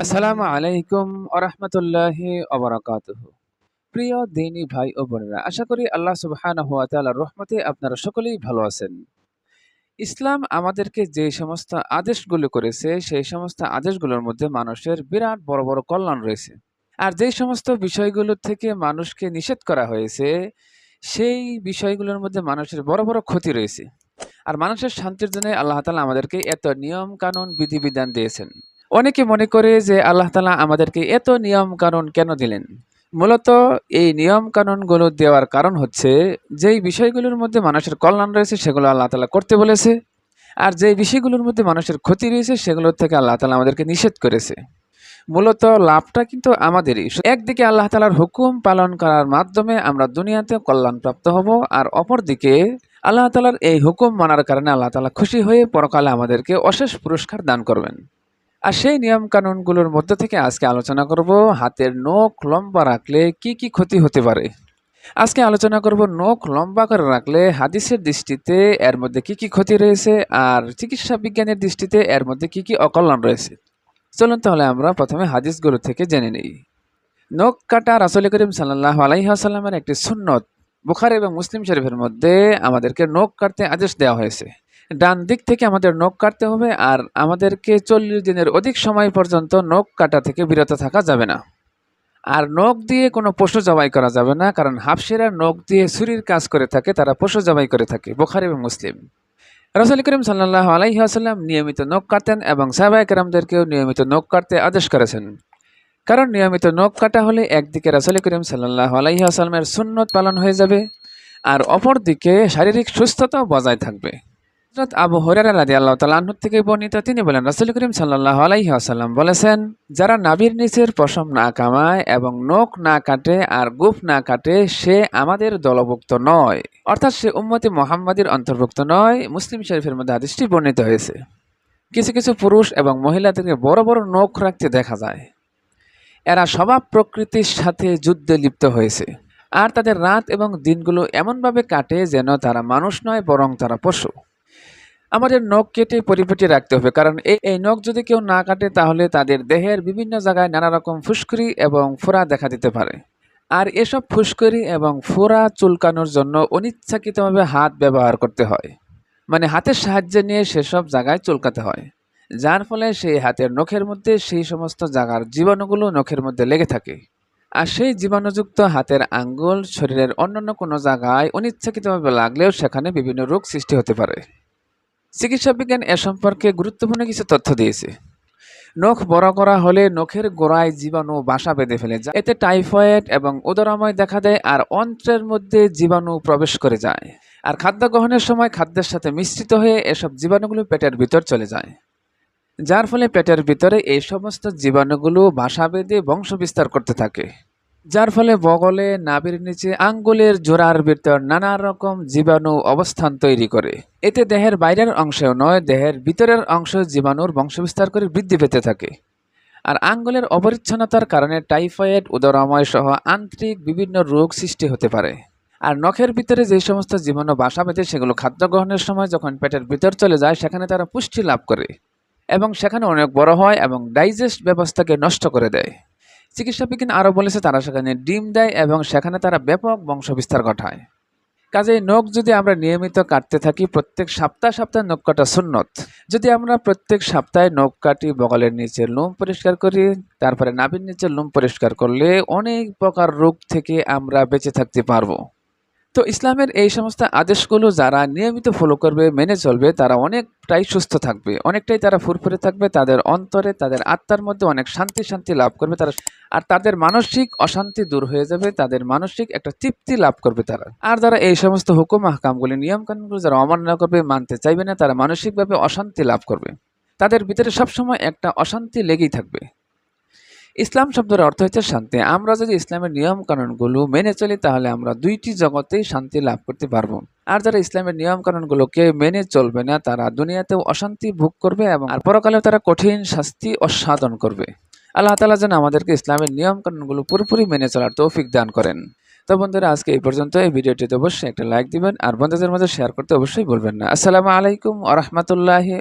আসসালামু আলাইকুম আরহামতুল্লাহি অবরাকাতুহ প্রিয় দিনী ভাই ও বোনেরা, আশা করি আল্লাহ সুবহানাহু ওয়া তাআলার রহমতে আপনারা সকলেই ভালো আছেন। ইসলাম আমাদেরকে যে সমস্ত আদেশগুলো করেছে, সেই সমস্ত আদেশগুলোর মধ্যে মানুষের বিরাট বড় বড় কল্যাণ রয়েছে। আর যেই সমস্ত বিষয়গুলো থেকে মানুষকে নিষেধ করা হয়েছে, সেই বিষয়গুলোর মধ্যে মানুষের বড় বড় ক্ষতি রয়েছে। আর মানুষের শান্তির জন্য আল্লাহ তালা আমাদেরকে এত নিয়ম কানুন বিধিবিধান দিয়েছেন। অনেকে মনে করে যে আল্লাহ তালা আমাদেরকে এত নিয়ম কানুন কেন দিলেন? মূলত এই নিয়ম কানুনগুলো দেওয়ার কারণ হচ্ছে, যেই বিষয়গুলোর মধ্যে মানুষের কল্যাণ রয়েছে সেগুলো আল্লাহ তাআলা করতে বলেছে, আর যেই বিষয়গুলোর মধ্যে মানুষের ক্ষতি রয়েছে সেগুলোর থেকে আল্লাহ তালা আমাদেরকে নিষেধ করেছে। মূলত লাভটা কিন্তু আমাদেরই। একদিকে আল্লাহ তাআলার হুকুম পালন করার মাধ্যমে আমরা দুনিয়াতে কল্যাণপ্রাপ্ত হব, আর অপরদিকে আল্লাহ তাআলার এই হুকুম মানার কারণে আল্লাহ তাআলা খুশি হয়ে পরকালে আমাদেরকে অশেষ পুরস্কার দান করবেন। আর সেই নিয়ম কানুনগুলোর মধ্যে থেকে আজকে আলোচনা করব, হাতের নখ লম্বা রাখলে কি কি ক্ষতি হতে পারে? আজকে আলোচনা করব নখ লম্বা করে রাখলে হাদিসের দৃষ্টিতে এর মধ্যে কি কি ক্ষতি রয়েছে আর চিকিৎসা বিজ্ঞানের দৃষ্টিতে এর মধ্যে কি কি অকল্যাণ রয়েছে। চলুন তাহলে আমরা প্রথমে হাদিসগুলো থেকে জেনে নিই। নখ কাটা রাসুল করিম সাল্লাহ আলাইহাসাল্লামের একটি সুন্নত বুখার এবং মুসলিম শরীফের মধ্যে আমাদেরকে নখ কাটতে আদেশ দেওয়া হয়েছে। ডান দিক থেকে আমাদের নখ কাটতে হবে আর আমাদেরকে চল্লিশ দিনের অধিক সময় পর্যন্ত নখ কাটা থেকে বিরত থাকা যাবে না। আর নখ দিয়ে কোনো পশু জবাই করা যাবে না, কারণ হাফসিরা নখ দিয়ে ছুরির কাজ করে থাকে, তারা পশু জবাই করে থাকে, বোখারি এবং মুসলিম। রসুল করিম সাল্লাহ আলাইহাসাল্লাম নিয়মিত নখ কাটেন এবং সাহবাই কেরামদেরকেও নিয়মিত নখ কাটতে আদেশ করেছেন। কারণ নিয়মিত নখ কাটা হলে একদিকে রাসুল করিম সাল্লাহ আলাইহাসাল্লামের সুন্নত পালন হয়ে যাবে আর অপরদিকে শারীরিক সুস্থতাও বজায় থাকবে। হযরত আবু হুরায়রা রাদিয়াল্লাহু তাআলা আনহু থেকে বর্ণিত তিনি বলেন, রাসূল করিম সাল্লাল্লাহু আলাইহি ওয়াসাল্লাম বলেছেন, যারা নাভির নিচের পশম না কামায় এবং নখ না কাটে আর গুফ না কাটে, সে আমাদের দলভুক্ত নয়। অর্থাৎ সে উম্মতি মুহাম্মাদের অন্তর্ভুক্ত নয়। মুসলিম শরীফের মধ্যে হাদিসটি বর্ণিত হয়েছে। কিছু কিছু পুরুষ এবং মহিলাদেরকে বড় বড় নখ রাখতে দেখা যায়। এরা স্বভাব প্রকৃতির সাথে যুদ্ধে লিপ্ত হয়েছে। আর তাদের রাত এবং দিনগুলো এমনভাবে কাটে যেন তারা মানুষ নয়, বরং তারা পশু। আমাদের নখ কেটে পরিপাটি রাখতে হবে, কারণ এই এই নখ যদি কেউ না কাটে, তাহলে তাদের দেহের বিভিন্ন জায়গায় নানা রকম ফুসকুড়ি এবং ফোড়া দেখা দিতে পারে। আর এসব ফুসকুড়ি এবং ফোড়া চুলকানোর জন্য অনিচ্ছাকৃতভাবে হাত ব্যবহার করতে হয়। মানে হাতের সাহায্যে নিয়ে সেসব জায়গায় চুলকাতে হয়। যার ফলে সেই হাতের নখের মধ্যে সেই সমস্ত জায়গার জীবাণুগুলো নখের মধ্যে লেগে থাকে। আর সেই জীবাণুযুক্ত হাতের আঙ্গুল শরীরের অন্যান্য কোনো জায়গায় অনিচ্ছাকৃতভাবে লাগলেও সেখানে বিভিন্ন রোগ সৃষ্টি হতে পারে। চিকিৎসা বিজ্ঞান এ সম্পর্কে গুরুত্বপূর্ণ কিছু তথ্য দিয়েছে। নখ বড় করা হলে নখের গোড়ায় জীবাণু বাসা বেঁধে ফেলে যায়। এতে টাইফয়েড এবং উদরাময় দেখা দেয় আর অন্ত্রের মধ্যে জীবাণু প্রবেশ করে যায়। আর খাদ্য গ্রহণের সময় খাদ্যের সাথে মিশ্রিত হয়ে এসব জীবাণুগুলো পেটের ভিতর চলে যায়। যার ফলে পেটের ভিতরে এই সমস্ত জীবাণুগুলো বাসা বেঁধে বংশ বিস্তার করতে থাকে। যার ফলে বগলে, নাভির নিচে, আঙ্গুলের জোড়ার ভিতর নানা রকম জীবাণু অবস্থান তৈরি করে। এতে দেহের বাইরের অংশেও নয়, দেহের ভিতরের অংশ জীবাণুর বংশবিস্তার করে বৃদ্ধি পেতে থাকে। আর আঙ্গুলের অপরিচ্ছন্নতার কারণে টাইফয়েড উদরাময় সহ আন্তরিক বিভিন্ন রোগ সৃষ্টি হতে পারে। আর নখের ভিতরে যে সমস্ত জীবাণু বাসা বেঁধে সেগুলো খাদ্য গ্রহণের সময় যখন পেটের ভিতর চলে যায়, সেখানে তারা পুষ্টি লাভ করে। এবং সেখানে অনেক বড় হয় এবং ডাইজেস্ট ব্যবস্থাকে নষ্ট করে দেয়। চিকিৎসা বিজ্ঞান আরও বলেছে, তারা সেখানে ডিম দেয় এবং সেখানে তারা ব্যাপক বংশবিস্তার ঘটায়। কাজেই নখ যদি আমরা নিয়মিত কাটতে থাকি, প্রত্যেক সপ্তাহ সপ্তাহে নখ কাটা সুন্নত। যদি আমরা প্রত্যেক সপ্তাহে নখ কাটি, বগলের নিচে লোম পরিষ্কার করি, তারপরে নাভির নিচে লোম পরিষ্কার করলে অনেক প্রকার রোগ থেকে আমরা বেঁচে থাকতে পারব। তো ইসলামের এই সমস্ত আদেশগুলো যারা নিয়মিত ফলো করবে, মেনে চলবে, তারা অনেকটাই সুস্থ থাকবে। অনেকটাই তারা ফুরফুরে থাকবে, তাদের অন্তরে, তাদের আত্মার মধ্যে অনেক শান্তি শান্তি লাভ করবে তারা। আর তাদের মানসিক অশান্তি দূর হয়ে যাবে, তাদের মানসিক একটা তৃপ্তি লাভ করবে তারা। আর যারা এই সমস্ত হুকুম হাকামগুলি নিয়মকানুনগুলো যারা অমান্য করবে, মানতে চাইবে না, তারা মানসিকভাবে অশান্তি লাভ করবে। তাদের ভিতরে সবসময় একটা অশান্তি লেগেই থাকবে। ইসলাম শব্দের অর্থ হচ্ছে শান্তি। আমরা যদি ইসলামের নিয়ম কানুনগুলো মেনে চলি, তাহলে আমরা দুইটি জগতেই শান্তি লাভ করতে পারব। আর যারা ইসলামের নিয়ম কানুনগুলোকে মেনে চলবে না, তারা দুনিয়াতেও অশান্তি ভোগ করবে এবং আর পরকালেও তারা কঠিন শাস্তি অসাধন করবে। আল্লাহ তালা যেন আমাদেরকে ইসলামের নিয়ম কানুনগুলো পুরোপুরি মেনে চলার তৌফিক দান করেন। তো বন্ধুরা, আজকে এই পর্যন্ত। এই ভিডিওটিতে অবশ্যই একটা লাইক দিবেন আর বন্ধুদের মধ্যে শেয়ার করতে অবশ্যই বলবেন না। আসসালামু আলাইকুম আ রহমতুল্লাহি